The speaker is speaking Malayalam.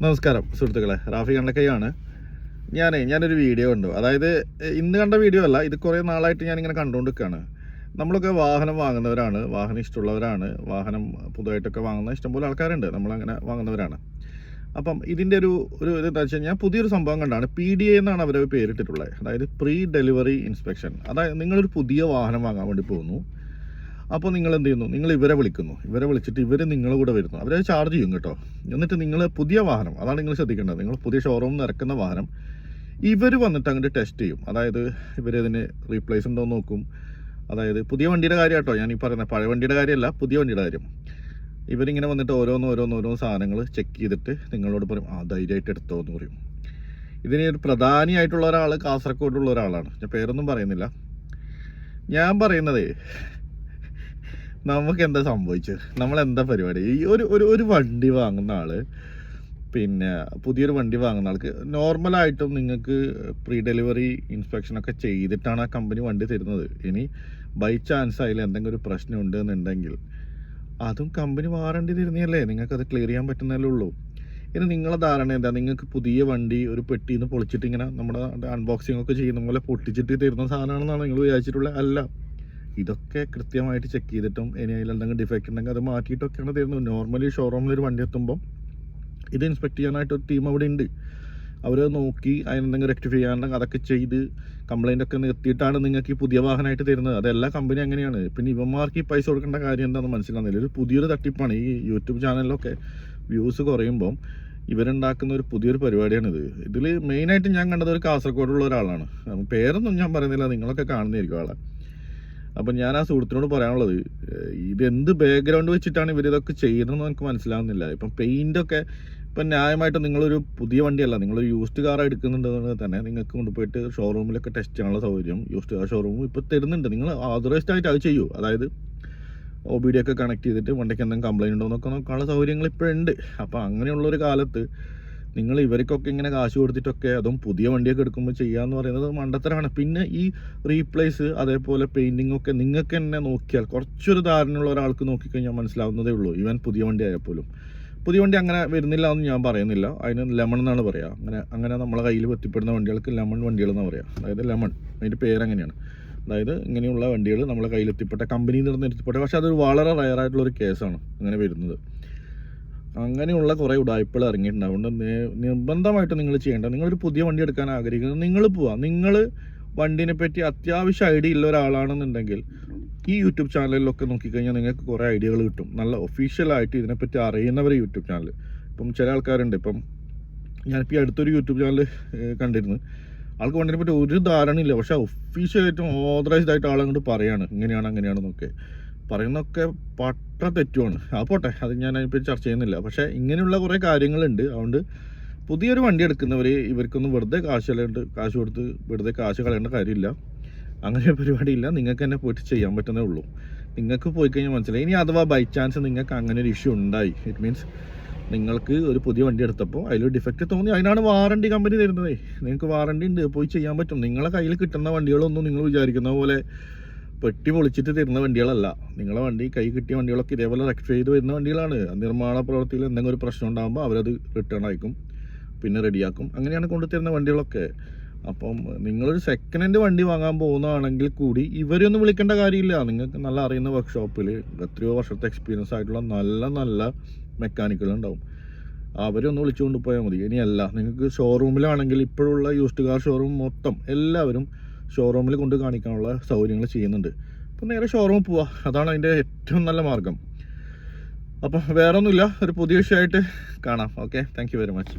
നമസ്കാരം സുഹൃത്തുക്കളെ. റാഫി കണ്ടക്കയാണ് ഞാനേ ഞാനൊരു വീഡിയോ ഉണ്ട് അതായത് ഇന്ന് കണ്ട വീഡിയോ അല്ല ഇത് കുറേ നാളായിട്ട് ഞാനിങ്ങനെ കണ്ടുകൊണ്ടിരിക്കുകയാണ് നമ്മളൊക്കെ വാഹനം വാങ്ങുന്നവരാണ് വാഹനം ഇഷ്ടമുള്ളവരാണ് വാഹനം പുതുതായിട്ടൊക്കെ വാങ്ങുന്ന ഇഷ്ടംപോലെ ആൾക്കാരുണ്ട് നമ്മളങ്ങനെ വാങ്ങുന്നവരാണ്. അപ്പം ഇതിന്റെ ഒരു ഒരു ഇത് എന്താ വെച്ച് കഴിഞ്ഞാൽ പുതിയൊരു സംഭവം കണ്ടാണ് പി ഡി എ എന്നാണ് അവർ പേരിട്ടിട്ടുള്ളത്. അതായത് പ്രീ ഡെലിവറി ഇൻസ്പെക്ഷൻ. അതായത് നിങ്ങളൊരു പുതിയ വാഹനം വാങ്ങാൻ വേണ്ടി പോകുന്നു. അപ്പോൾ നിങ്ങൾ എന്ത് ചെയ്യുന്നു നിങ്ങൾ ഇവരെ വിളിക്കുന്നു. ഇവരെ വിളിച്ചിട്ട് ഇവർ നിങ്ങളുടെ കൂടെ വരുന്നു. അവരെ ചാർജ് ചെയ്യും കേട്ടോ. എന്നിട്ട് നിങ്ങൾ പുതിയ വാഹനം അതാണ് നിങ്ങൾ ശ്രദ്ധിക്കേണ്ടത്. നിങ്ങൾ പുതിയ ഷോറൂമിൽ നിറക്കുന്ന വാഹനം ഇവർ വന്നിട്ട് അങ്ങോട്ട് ടെസ്റ്റ് ചെയ്യും. അതായത് ഇവർ ഇതിന് റീപ്ലേസ് ഉണ്ടോ നോക്കും. അതായത് പുതിയ വണ്ടിയുടെ കാര്യം കേട്ടോ ഞാൻ ഈ പറയുന്നത് പഴയ വണ്ടിയുടെ കാര്യമല്ല പുതിയ വണ്ടിയുടെ കാര്യം. ഇവരിങ്ങനെ വന്നിട്ട് ഓരോന്ന് ഓരോന്ന് ഓരോ സാധനങ്ങൾ ചെക്ക് ചെയ്തിട്ട് നിങ്ങളോട് പറയും ആ ധൈര്യമായിട്ട് എടുത്തോ എന്ന് പറയും. ഇതിന് ഒരു പ്രധാനിയായിട്ടുള്ള ഒരാൾ കാസർഗോഡുള്ള ഒരാളാണ്. ഞാൻ പേരൊന്നും പറയുന്നില്ല. ഞാൻ പറയുന്നതേ നമുക്ക് എന്താ സംഭവിച്ചു? നമ്മൾ എന്താ പരിപാടി? ഈ ഒരു ഒരു ഒരു വണ്ടി വാങ്ങുന്ന ആൾ പിന്നെ പുതിയൊരു വണ്ടി വാങ്ങുന്ന ആൾക്ക് നോർമലായിട്ടും നിങ്ങൾക്ക് പ്രീ ഡെലിവറി ഇൻസ്പെക്ഷൻ ഒക്കെ ചെയ്തിട്ടാണ് ആ കമ്പനി വണ്ടി തരുന്നത്. ഇനി ബൈ ചാൻസ് അതിൽ എന്തെങ്കിലും ഒരു പ്രശ്നം ഉണ്ട് എന്നുണ്ടെങ്കിൽ അതും കമ്പനി വാറണ്ടി തരുന്നതല്ലേ? നിങ്ങൾക്ക് അത് ക്ലിയർ ചെയ്യാൻ പറ്റുന്നതല്ലേ ഉള്ളൂ. ഇനി നിങ്ങളെ ധാരണ എന്താ? നിങ്ങൾക്ക് പുതിയ വണ്ടി ഒരു പെട്ടിന്ന് പൊളിച്ചിട്ട് ഇങ്ങനെ നമ്മുടെ അൺബോക്സിംഗ് ഒക്കെ ചെയ്യുന്ന പോലെ പൊട്ടിച്ചിട്ട് തരുന്ന സാധനമാണെന്നാണ് നിങ്ങൾ വിചാരിച്ചിട്ടുള്ളത്? അല്ല. ഇതൊക്കെ കൃത്യമായിട്ട് ചെക്ക് ചെയ്തിട്ടും ഇനി അതിൽ എന്തെങ്കിലും ഡിഫക്റ്റ് ഉണ്ടെങ്കിൽ അത് മാറ്റിയിട്ടൊക്കെയാണ് തരുന്നത്. നോർമലി ഷോറൂമിൽ ഒരു വണ്ടി എത്തുമ്പോൾ ഇത് ഇൻസ്പെക്ട് ചെയ്യാനായിട്ട് ഒരു ടീം അവിടെ ഉണ്ട്. അവർ നോക്കി അതിനെന്തെങ്കിലും റെക്ടിഫൈ ചെയ്യാനുണ്ടെങ്കിൽ അതൊക്കെ ചെയ്ത് കംപ്ലൈന്റ് ഒക്കെ നിർത്തിയിട്ടാണ് നിങ്ങൾക്ക് ഈ പുതിയ വാഹനമായിട്ട് തരുന്നത്. അതെല്ലാ കമ്പനി അങ്ങനെയാണ്. പിന്നെ ഇവന്മാർക്ക് ഈ പൈസ കൊടുക്കേണ്ട കാര്യം എന്താണെന്ന് മനസ്സിലാകുന്നില്ല ഒരു പുതിയൊരു തട്ടിപ്പാണ്. ഈ യൂട്യൂബ് ചാനലിലൊക്കെ വ്യൂസ് കുറയുമ്പം ഇവരുണ്ടാക്കുന്ന ഒരു പുതിയൊരു പരിപാടിയാണിത്. ഇതിൽ മെയിനായിട്ട് ഞാൻ കണ്ടത് ഒരു കാസർഗോഡുള്ള ഒരാളാണ്. പേരൊന്നും ഞാൻ പറയുന്നില്ല. നിങ്ങളൊക്കെ കാണുന്നതായിരിക്കും ആളെ. അപ്പം ഞാൻ ആ സുഹൃത്തിനോട് പറയാനുള്ളത് ഇതെന്ത് ബാക്ക്ഗ്രൗണ്ട് വെച്ചിട്ടാണ് ഇവർ ഇതൊക്കെ ചെയ്യുന്നതെന്ന് എനിക്ക് മനസ്സിലാവുന്നില്ല. ഇപ്പം പെയിന്റ് ഒക്കെ ഇപ്പം ന്യായമായിട്ട് നിങ്ങളൊരു പുതിയ വണ്ടിയല്ല നിങ്ങളൊരു യൂസ്ഡ് കാർ എടുക്കുന്നുണ്ടെന്നുണ്ടെങ്കിൽ തന്നെ നിങ്ങൾക്ക് കൊണ്ടുപോയിട്ട് ഷോറൂമിലൊക്കെ ടെസ്റ്റ് ചെയ്യാനുള്ള സൗകര്യം യൂസ്ഡ് കാർ ഷോറൂം ഇപ്പോൾ തരുന്നുണ്ട്. നിങ്ങൾ ഓതറൈസ്ഡ് ആയിട്ട് അത് ചെയ്യൂ. അതായത് ഒ ബി ഡി ഒക്കെ കണക്ട് ചെയ്തിട്ട് വണ്ടിക്ക് എന്തെങ്കിലും കംപ്ലൈന്റ് ഉണ്ടോ എന്നൊക്കെ നോക്കാനുള്ള സൗകര്യങ്ങൾ ഇപ്പോഴുണ്ട്. അപ്പോൾ അങ്ങനെയുള്ളൊരു കാലത്ത് നിങ്ങൾ ഇവർക്കൊക്കെ ഇങ്ങനെ കാശ് കൊടുത്തിട്ടൊക്കെ അതും പുതിയ വണ്ടിയൊക്കെ എടുക്കുമ്പോൾ ചെയ്യാന്ന് പറയുന്നത് മണ്ടത്തരമാണ്. പിന്നെ ഈ റീപ്ലേസ് അതേപോലെ പെയിന്റിംഗ് ഒക്കെ നിങ്ങൾക്ക് തന്നെ നോക്കിയാൽ കുറച്ചൊരു ധാരണയുള്ള ഒരാൾക്ക് നോക്കിക്കഴിഞ്ഞാൽ മനസ്സിലാവുന്നതേ ഉള്ളൂ. ഇവൻ പുതിയ വണ്ടി ആയപ്പോലും. പോലും പുതിയ വണ്ടി അങ്ങനെ വരുന്നില്ല എന്ന് ഞാൻ പറയുന്നില്ല. അതിന് ലെമൺ എന്നാണ് പറയുക അങ്ങനെ അങ്ങനെ നമ്മളെ കയ്യിൽ എത്തിപ്പെടുന്ന വണ്ടികൾക്ക് ലെമൺ വണ്ടികൾ എന്ന് പറയാം. അതായത് ലെമൺ അതിന്റെ പേരങ്ങനെയാണ്. അതായത് ഇങ്ങനെയുള്ള വണ്ടികൾ നമ്മളെ കയ്യിൽ എത്തിപ്പെട്ട കമ്പനിയിൽ നിന്ന് എത്തിപ്പെട്ട പക്ഷേ അതൊരു വളരെ ഒരു കേസാണ് അങ്ങനെ വരുന്നത്. അങ്ങനെയുള്ള കുറേ ഉടായ്പകൾ ഇറങ്ങിയിട്ടുണ്ട്. അതുകൊണ്ട് നിർബന്ധമായിട്ട് നിങ്ങൾ ചെയ്യേണ്ട നിങ്ങളൊരു പുതിയ വണ്ടി എടുക്കാൻ ആഗ്രഹിക്കുന്നത് നിങ്ങൾ പോവാം. നിങ്ങൾ വണ്ടിനെ പറ്റി അത്യാവശ്യം ഐഡിയ ഉള്ള ഒരാളാണെന്നുണ്ടെങ്കിൽ ഈ യൂട്യൂബ് ചാനലിലൊക്കെ നോക്കിക്കഴിഞ്ഞാൽ നിങ്ങൾക്ക് കുറേ ഐഡിയകൾ കിട്ടും. നല്ല ഒഫീഷ്യലായിട്ട് ഇതിനെപ്പറ്റി അറിയുന്നവർ യൂട്യൂബ് ചാനൽ. ഇപ്പം ചില ആൾക്കാരുണ്ട്. ഇപ്പം ഞാനിപ്പോൾ ഈ അടുത്തൊരു യൂട്യൂബ് ചാനൽ കണ്ടിരുന്നു. ആൾക്ക് വണ്ടിനെ പറ്റി ഒരു ധാരണയില്ല പക്ഷേ ഒഫീഷ്യലായിട്ടും ഓതറൈസ്ഡ് ആയിട്ട് ആളങ്ങോട്ട് പറയാണ്. ഇങ്ങനെയാണ് അങ്ങനെയാണെന്നൊക്കെ പറയുന്നതൊക്കെ പട്ട തെറ്റുമാണ് ആ പോട്ടെ. അത് ഞാൻ അതിനെപ്പറ്റി ചർച്ച ചെയ്യുന്നില്ല. പക്ഷേ ഇങ്ങനെയുള്ള കുറേ കാര്യങ്ങളുണ്ട്. അതുകൊണ്ട് പുതിയൊരു വണ്ടി എടുക്കുന്നവർ ഇവർക്കൊന്നും വെറുതെ കാശ് കളയേണ്ട കാശ് കൊടുത്ത് വെറുതെ കാശ് കളയേണ്ട കാര്യമില്ല. അങ്ങനെ പരിപാടിയില്ല. നിങ്ങൾക്ക് തന്നെ പോയിട്ട് ചെയ്യാൻ പറ്റുന്നേ ഉള്ളൂ. നിങ്ങൾക്ക് പോയി കഴിഞ്ഞാൽ മനസ്സിലായി. ഇനി അഥവാ ബൈ ചാൻസ് നിങ്ങൾക്ക് അങ്ങനെ ഒരു ഇഷ്യൂ ഉണ്ടായി. ഇറ്റ് മീൻസ് നിങ്ങൾക്ക് ഒരു പുതിയ വണ്ടി എടുത്തപ്പോൾ അതിലൊരു ഡിഫക്റ്റ് തോന്നി. അതിനാണ് വാറണ്ടി കമ്പനി തരുന്നത്. നിങ്ങൾക്ക് വാറണ്ടി ഉണ്ട്. പോയി ചെയ്യാൻ പറ്റും. നിങ്ങളെ കയ്യിൽ കിട്ടുന്ന വണ്ടികളൊന്നും നിങ്ങൾ വിചാരിക്കുന്ന പോലെ പെട്ടി പൊളിച്ചിട്ട് തരുന്ന വണ്ടികളല്ല. നിങ്ങളെ വണ്ടി കൈ കിട്ടിയ വണ്ടികളൊക്കെ ഇതേപോലെ റെക്ടിഫൈ ചെയ്ത് വരുന്ന വണ്ടികളാണ്. നിർമ്മാണ പ്രവൃത്തിയിൽ എന്തെങ്കിലും ഒരു പ്രശ്നം ഉണ്ടാകുമ്പോൾ അവരത് റിട്ടേൺ അയക്കും. പിന്നെ റെഡിയാക്കും അങ്ങനെയാണ് കൊണ്ടുതരുന്ന വണ്ടികളൊക്കെ. അപ്പം നിങ്ങളൊരു സെക്കൻഡ് ഹാൻഡ് വണ്ടി വാങ്ങാൻ പോകുന്നതാണെങ്കിൽ കൂടി ഇവരൊന്നും വിളിക്കേണ്ട കാര്യമില്ല. നിങ്ങൾക്ക് നല്ല അറിയുന്ന വർക്ക്ഷോപ്പിൽ എത്രയോ വർഷത്തെ എക്സ്പീരിയൻസ് ആയിട്ടുള്ള നല്ല നല്ല മെക്കാനിക്കുകൾ ഉണ്ടാവും. അവരൊന്ന് വിളിച്ചുകൊണ്ട് പോയാൽ മതി. ഇനിയല്ല നിങ്ങൾക്ക് ഷോറൂമിലാണെങ്കിൽ ഇപ്പോഴുള്ള യൂസ്ഡ് കാർ ഷോറൂം മൊത്തം എല്ലാവരും ഷോറൂമിൽ കൊണ്ട് കാണിക്കാനുള്ള സൗകര്യങ്ങൾ ചെയ്യുന്നുണ്ട്. അപ്പം നേരെ ഷോറൂമിൽ പോവാം. അതാണ് അതിന്റെ ഏറ്റവും നല്ല മാർഗം. അപ്പം വേറൊന്നുമില്ല. ഒരു പുതിയ വിഷയമായിട്ട് കാണാം. Okay thank very much